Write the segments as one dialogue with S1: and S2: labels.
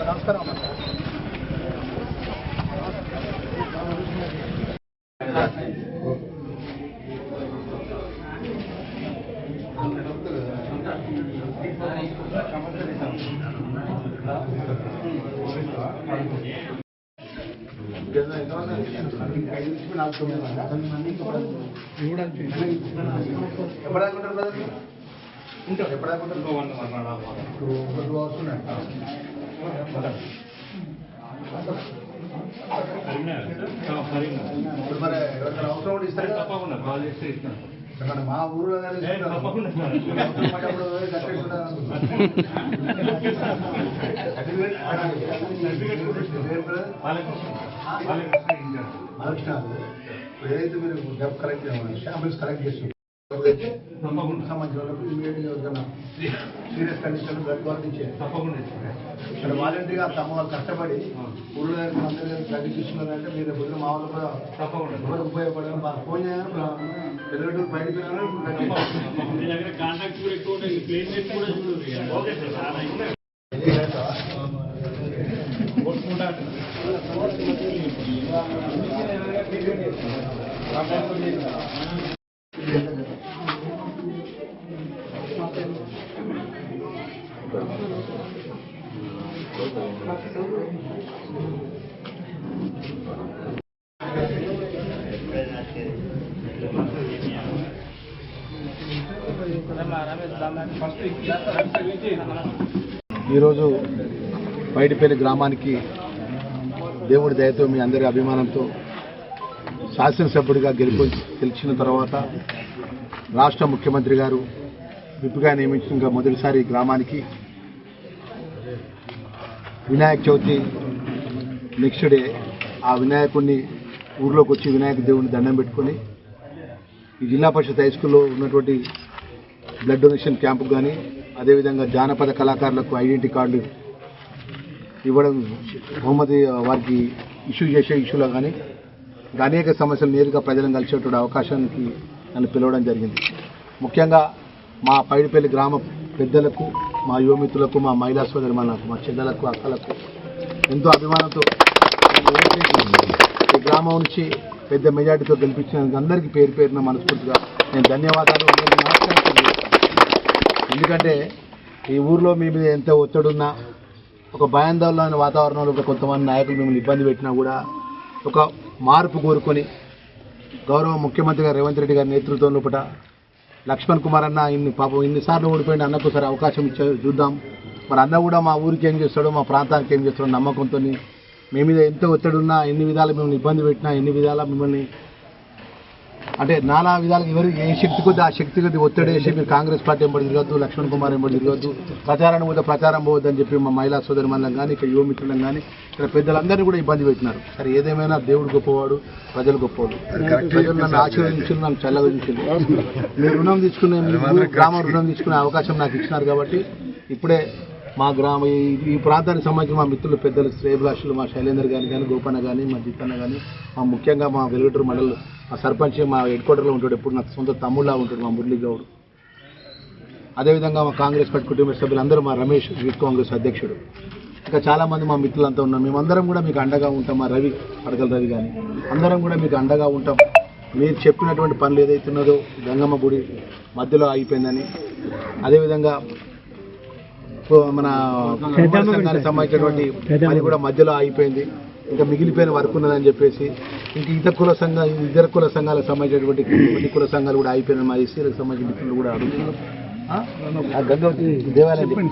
S1: నమస్కారం ఎప్పుడాకుంటారు బ్రదర్ ఉంటారు ఎప్పుడాకుంటారు two hours ఉన్నాయి ఇప్పుడు మరి ఎవరికైనా అవసరం మా ఊర్లో ఏదైతే మీరు డబ్బు కలెక్ట్ షాంపిల్స్ కలెక్ట్ చేస్తున్నారు సంబంధించిన వాళ్ళకు ఇమీడియట్గా ఎవరికైనా సీరియస్ కండిషన్ బ్లడ్ క్వాలిటీ ఇక్కడ వాలంటీర్గా తమ వాళ్ళు కష్టపడి ఊళ్ళో అందరూ బ్లడ్ తీసుకున్నారంటే మీరు పొద్దున మా వాళ్ళు కూడా ఎవరు ఉపయోగపడాలి మా ఫోన్ చేయాలి పిల్లలు బయటకు
S2: కాంటాక్ట్ కూడా ఎక్కువ ఉంటాయి ప్లేన్ కూడా చూడు
S1: ఈరోజు బయటపల్లి గ్రామానికి దేవుడి దయతో మీ అందరి అభిమానంతో శాసనసభ్యుడిగా గెలుపు గెలిచిన తర్వాత రాష్ట్ర ముఖ్యమంత్రి గారు విప్పుగా నియమించిన మొదటిసారి గ్రామానికి వినాయక చవితి నెక్స్ట్ డే ఆ వినాయకుడిని ఊర్లోకి వచ్చి వినాయక దేవుడిని దండం పెట్టుకొని ఈ జిల్లా పరిషత్ హై స్కూల్లో ఉన్నటువంటి బ్లడ్ డొనేషన్ క్యాంపు కానీ అదేవిధంగా జానపద కళాకారులకు ఐడెంటిటీ కార్డు ఇవ్వడం బహుమతి వారికి ఇష్యూ చేసే ఇష్యూలో కానీ అనేక సమస్యలు నేరుగా ప్రజలను కలిసేటువంటి అవకాశానికి నన్ను పిలవడం జరిగింది. ముఖ్యంగా మా పైడిపల్లి గ్రామ పెద్దలకు మా యువమిత్రులకు మా మహిళా మనకు మా చెల్లెలకు అక్కలకు ఎంతో అభిమానంతో ఈ గ్రామం నుంచి పెద్ద మెజార్టీతో గెలిపించినందుకు అందరికీ పేరు పేరున మనస్ఫూర్తిగా నేను ధన్యవాదాలు. ఎందుకంటే ఈ ఊర్లో మీ మీద ఎంత ఒత్తిడున్నా ఒక భయాందోళన వాతావరణంలో కూడా కొంతమంది నాయకులు మిమ్మల్ని ఇబ్బంది పెట్టినా కూడా ఒక మార్పు కోరుకొని గౌరవ ముఖ్యమంత్రి గారు రేవంత్ రెడ్డి గారి నేతృత్వం లోపల లక్ష్మణ్ కుమార్ అన్న ఇన్ని పాపం ఇన్నిసార్లు ఓడిపోయిన అన్నకు ఒకసారి అవకాశం ఇచ్చే చూద్దాం. మరి అన్న కూడా మా ఊరికి ఏం చేస్తాడో మా ప్రాంతానికి ఏం చేస్తాడో నమ్మకంతో మీ మీద ఎంత ఒత్తిడి ఉన్నా ఎన్ని విధాలు మిమ్మల్ని ఇబ్బంది పెట్టినా ఎన్ని విధాలా మిమ్మల్ని అంటే నానా విధాలుగా ఎవరు ఏ శక్తి కొద్ది ఆ శక్తి కొద్ది ఒత్తిడి వేసి మీరు కాంగ్రెస్ పార్టీ ఎంబడి తిరగద్దు లక్ష్మణ్ కుమార్ ఎంబడి తిరగద్దు ప్రచారాన్ని పోతే ప్రచారం పోవద్దని చెప్పి మా మహిళా సోదరి మండలం కానీ ఇక్కడ యువమిత్రులను కానీ ఇక్కడ పెద్దలందరినీ కూడా ఇబ్బంది పెట్టినారు. సరే ఏదేమైనా దేవుడు గొప్పవాడు ప్రజలు గొప్పవాడు. ప్రజలు నన్ను ఆశీర్వదించారు నన్ను చల్లగా ఉంచారు మీరు రుణం తీసుకునే గ్రామం రుణం తీసుకునే అవకాశం నాకు ఇచ్చినారు కాబట్టి ఇప్పుడే మా గ్రామ ఈ- ఈ ప్రాంతానికి సంబంధించిన మా మిత్రులు పెద్దలు శ్రేయభిలాషులు మా శైలేందర్ గాని కానీ గోపన్న కానీ మా జిత్తన్న కానీ మా ముఖ్యంగా మా వెలుగుటూరు మండలం మా సర్పంచ్ మా హెడ్ క్వార్టర్లో ఉంటాడు ఎప్పుడు నాకు సొంత తమ్ముళ్ళ ఉంటాడు మా మురళీ గౌడ్. అదేవిధంగా మా కాంగ్రెస్ పార్టీ కుటుంబ సభ్యులందరూ మా రమేష్ యూత్ కాంగ్రెస్ అధ్యక్షుడు. ఇంకా చాలామంది మా మిత్రులంతా ఉన్నాం. మేమందరం కూడా మీకు అండగా ఉంటాం మా రవి పడకల రవి కానీ అందరం కూడా మీకు అండగా ఉంటాం. మీరు చెప్పినటువంటి పనులు ఏదైతే ఉన్నదో గంగమ్మ గుడి మధ్యలో ఆగిపోయిందని అదేవిధంగా మన సంబంధించినటువంటి పని కూడా మధ్యలో ఆగిపోయింది ఇంకా మిగిలిపోయిన వర్క్ ఉన్నదని చెప్పేసి ఇంక ఇతర కుల సంఘ ఇతర కుల సంఘాలకు సంబంధించినటువంటి కొన్ని కుల సంఘాలు కూడా అయిపోయిన మా ఎస్సీలకు సంబంధించిన మిత్రులు కూడా అడుగుతున్నారు. గంగవతి దేవాలయం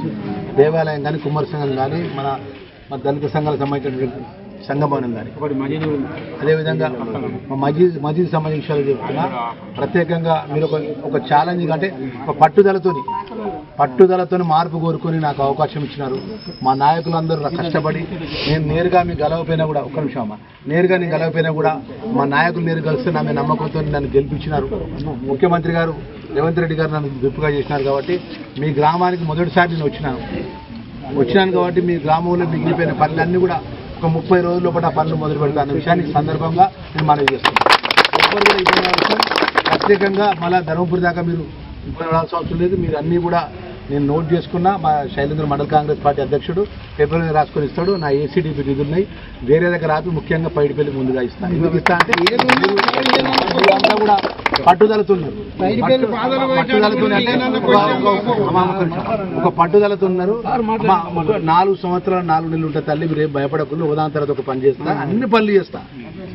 S1: దేవాలయం కానీ కుమార సంఘం కానీ మన మన దళిత సంఘాలకు సంబంధించినటువంటి సంఘభవనం కానీ అదేవిధంగా మా మజీద్ మజీద్ సంబంధించిన విషయాలు చెప్తున్నా. ప్రత్యేకంగా మీరు ఒక ఒక ఛాలెంజ్ అంటే ఒక పట్టుదలతోని పట్టుదలతో మార్పు కోరుకొని నాకు అవకాశం ఇచ్చినారు. మా నాయకులందరూ కష్టపడి నేను నేరుగా మీ గెలవపోయినా కూడా ఒక్క నిమిషం అమ్మా. నేరుగా నేను గెలవపోయినా కూడా మా నాయకులు నేరు కలిస్తే నా మీ నమ్మకంతో నన్ను గెలిపించినారు. ముఖ్యమంత్రి గారు రేవంత్ రెడ్డి గారు నన్ను గొప్పగా చేసినారు కాబట్టి మీ గ్రామానికి మొదటిసారి నేను వచ్చినాను. వచ్చినాను కాబట్టి మీ గ్రామంలో మిగిలిపోయిన పనులన్నీ కూడా ఒక ముప్పై రోజుల పాటు ఆ పనులు మొదలు పెడతాను. అన్న విషయాన్ని సందర్భంగా నేను మనవి చేస్తున్నాను. కూడా ఇబ్బంది ప్రత్యేకంగా మళ్ళా ధర్మపురి దాకా మీరు ఇబ్బంది పడాల్సిన అవసరం లేదు. మీరు అన్నీ కూడా నేను నోట్ చేసుకున్నా మా శైలేంద్ర మండల కాంగ్రెస్ పార్టీ అధ్యక్షుడు పేపర్ మీద రాసుకొని ఇస్తాడు నా ఏసీడీపీ నిధులు ఉన్నాయి వేరే దగ్గర ఆపి ముఖ్యంగా పైడిపల్లి ముందుగా ఇస్తాను ఇస్తా అంటే కూడా పట్టుదలతో ఒక- పట్టుదలతో ఉన్నారు నాలుగు సంవత్సరాలు నాలుగు నెలలు ఉంటే తల్లి మీరు ఏం భయపడకుండా ఉదాహరణ తర్వాత ఒక పని చేస్తా అన్ని పనులు చేస్తా.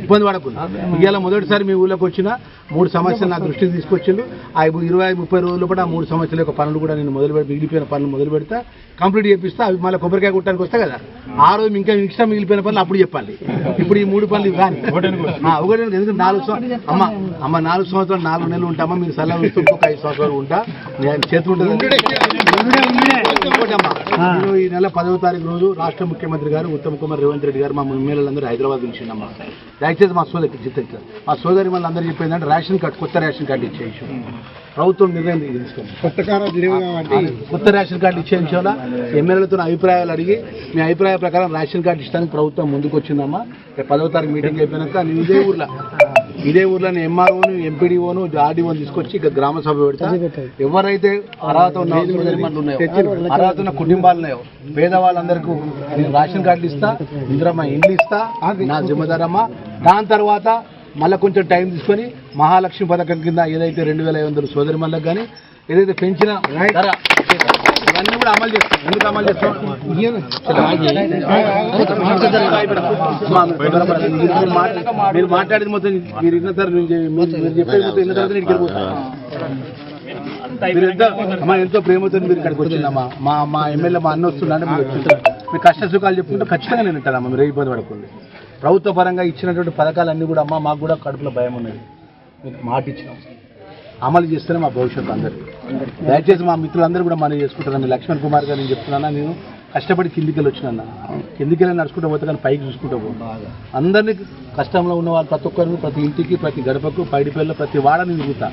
S1: ఇబ్బంది పడకుండా. ఇవాళ మొదటిసారి మీ ఊళ్ళోకి వచ్చిన మూడు సమస్యలు నా దృష్టికి తీసుకొచ్చిండు ఆ ఇరవై ముప్పై రోజుల ఆ మూడు సమస్యల యొక్క పనులు కూడా నేను మొదలు పెట్టి మిగిలిపోయిన పనులు మొదలు పెడతా కంప్లీట్ చేపిస్తా అవి మళ్ళీ కొబ్బరికాయ కుట్టడానికి వస్తా కదా. ఆ రోజు ఇంకా ఎక్స్ట్రా మిగిలిపోయిన పనులు అప్పుడు చెప్పాలి. ఇప్పుడు ఈ మూడు పనులు కానీ ఒకటి ఎందుకంటే నాలుగు అమ్మ అమ్మ నాలుగు సంవత్సరాలు నాలుగు నెలలు ఉంటామా? మీరు సలహా ఇస్తూ ఇంకొక ఐదు సంవత్సరాలు ఉంటా. నేను చేతి ఉంటుంది? నేను ఈ నెల పదవ తారీఖు రోజు రాష్ట్ర ముఖ్యమంత్రి గారు ఉత్తమ్ కుమార్ రేవంత్ రెడ్డి గారు మా ఎమ్మెల్యేలందరూ హైదరాబాద్ పిలిచిండమ్మా దయచేసి మా సోదరి చిత్త మా సోదరి మళ్ళీ అందరూ చెప్పిందంటే రేషన్ కార్డు కొత్త రేషన్ కార్డు ఇచ్చేయచ్చు. ప్రభుత్వం నిర్ణయం తీసుకుంది కొత్త రేషన్ కార్డు ఇచ్చేయించాలా ఎమ్మెల్యేలతో అభిప్రాయాలు అడిగి మీ అభిప్రాయ ప్రకారం రేషన్ కార్డు ఇష్టానికి ప్రభుత్వం ముందుకు వచ్చిందమ్మా పదవ తారీఖు మీటింగ్ అయిపోయినాక నేను ఇదే ఊర్లో. ఇదే ఊర్లో నేను ఎంఆర్ఓను ఎంపీడీఓను ఆర్డీఓను తీసుకొచ్చి ఇక గ్రామ సభ పెడతా. ఎవరైతే అర్హత అర్హత ఉన్న కుటుంబాలు ఉన్నాయో పేదవాళ్ళందరికీ నేను రేషన్ కార్డులు ఇస్తా ఇందిరమ్మ ఇండ్లు ఇస్తా నా జిమ్మదారమ్మ దాని తర్వాత మళ్ళీ కొంచెం టైం తీసుకొని మహాలక్ష్మి పథకం కింద ఏదైతే రెండు వేల ఐదు వందలు సోదరి మళ్ళకి కానీ ఏదైతే పెంచిన ధర అన్ని కూడా అమలు చేస్తాం. ఎందుకు అమలు చేస్తాం? మీరు మాట్లా- మాట్లాడేది మొత్తం మీరు ఇన్న సార్ మీరు చెప్పేది మొత్తం ఇన్న తర్వాత ఇక్కడికి పోతాను. మీరు ఎంతో అమ్మా ఎంతో ప్రేమతో మీరు ఇక్కడికి వచ్చిందమ్మా మా మా ఎమ్మెల్యే మా అన్న వస్తున్నాడు మీరు వచ్చింటారు మీ కష్ట సుఖాలు చెప్పుకుంటే ఖచ్చితంగా నేను వింటానమ్మా మీరు ఇబ్బంది పడకండి. ప్రభుత్వ పరంగా ఇచ్చినటువంటి పథకాలన్నీ కూడా అమ్మా మాకు కూడా కడుపులో భయం ఉన్నది. మీకు మాట ఇచ్చినాం. అమలు చేస్తేనే మా భవిష్యత్తు అందరికీ. దయచేసి మా మిత్రులందరూ కూడా మనం చేసుకుంటున్నాను మీ లక్ష్మణ్ కుమార్ గారు నేను చెప్తున్నానా నేను కష్టపడి కిందికి వెళ్ళి వచ్చినా కిందికి వెళ్ళి నడుచుకుంటూ పోతే కానీ పైకి చూసుకుంటూ పో. అందరినీ కష్టంలో ఉన్న వాళ్ళు ప్రతి ఒక్కరు ప్రతి ఇంటికి ప్రతి గడపకు పైడిపల్లి ప్రతి వాడని తిరుగుతా.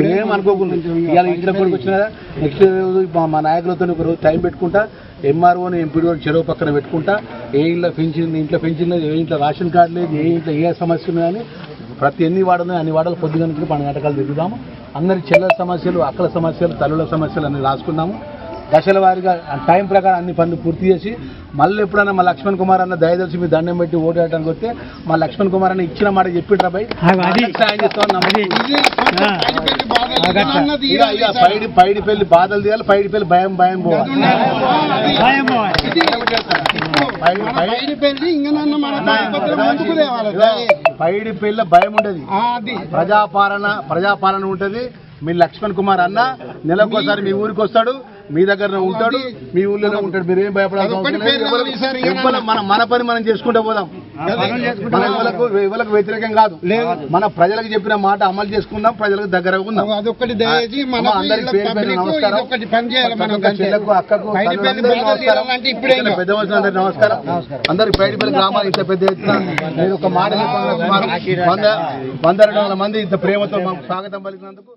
S1: నేనేం అనుకోకుండా. ఇవాళ ఇంట్లో కొడుకు వచ్చిన నెక్స్ట్ రోజు మా- నాయకులతో ఒక రోజు టైం పెట్టుకుంటా ఎంఆర్ఓని ఎంపీడీఓ చెరువు పక్కన పెట్టుకుంటా ఏ ఇంట్లో పెన్షన్ ఇంట్లో పెన్షన్ లేదు ఏ ఇంట్లో రేషన్ కార్డు లేదు ఏ ఇంట్లో ఏ సమస్య కానీ ప్రతి ఎన్ని వాడలు అన్ని వాడలు పొద్దుగా నుంచి పన్నెండు గంటకాలు తిరుగుదాము. అందరి చెల్లెల సమస్యలు అక్కల సమస్యలు తల్లుల సమస్యలు అన్ని రాసుకుందాము దశల వారీగా ఆ టైం ప్రకారం అన్ని పనులు పూర్తి చేసి మళ్ళీ ఎప్పుడైనా మా లక్ష్మణ్ కుమార్ అన్న దయదలిసి మీ దండం పెట్టి ఓటేయడానికి వస్తే మా లక్ష్మణ్ కుమార్ అన్న ఇచ్చిన మాట చెప్పిండ్రా సాయం ఇక పైడి పైడి పెళ్ళి బాధలు తీయాలి పైడి పెళ్ళి భయం భయం పోవాలి. పైడి- పెళ్ళి భయం ఉండదు. ప్రజాపాలన ప్రజాపాలన ఉంటది. మీ లక్ష్మణ్ కుమార్ అన్న నెలకోసారి మీ ఊరికి వస్తాడు. మీ దగ్గర ఉంటాడు మీ ఊళ్ళోనే ఉంటాడు మీరు ఏం ఎవరు మన మన పని మనం చేసుకుంటూ పోదాం. మన వ్యతిరేకం కాదు. మన ప్రజలకు చెప్పిన మాట అమలు చేసుకుందాం ప్రజలకు దగ్గర ఉందాం. అందరికీ నమస్కారం. అక్కకు, పెద్ద అందరికీ నమస్కారం. గ్రామాలు ఇంత పెద్ద ఎత్తున నేను ఒక మాట వంద రెండు వందల మంది ఇంత ప్రేమతో మాకు స్వాగతం పలికినందుకు